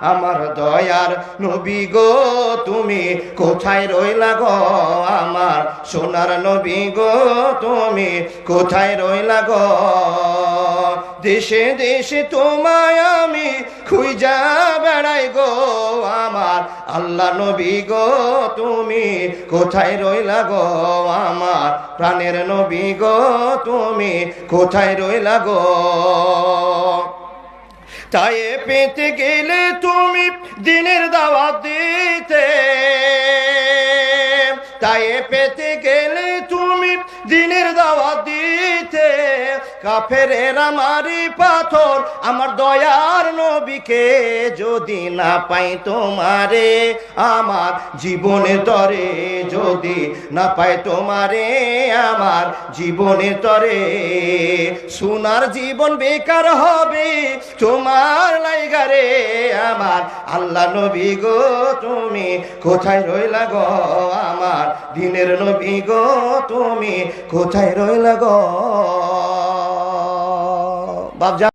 আমার দয়ার নবী গো, তুমি কোথায় রইলা গো? আমার সোনার নবী গো, তুমি কোথায় রইলা গো? দেশে দেশে তোমায় আমি খুঁজা বেড়াই গো, আমার আল্লাহ নবী গো, তুমি কোথায় রইলা গো? আমার প্রাণের নবী গো, তুমি কোথায় রইলা গো? তাই পেতে গেলে তুমি দিনের দাওয়াত দিতে। তাই পেতে গেলে কাফের আমারি পাথর। আমার দয়ার নবীকে যদি না পাই তোমারে, আমার জীবনে তরে যদি না পাই তোমারে, আমার জীবনে তরে। সোনার জীবন বেকার হবে তোমার লাইগারে আমার আল্লাহ নবী গো, তুমি কোথায় রইলা গো? আমার দিনের নবী গো, তুমি কোথায় রইলা গো? बाप जा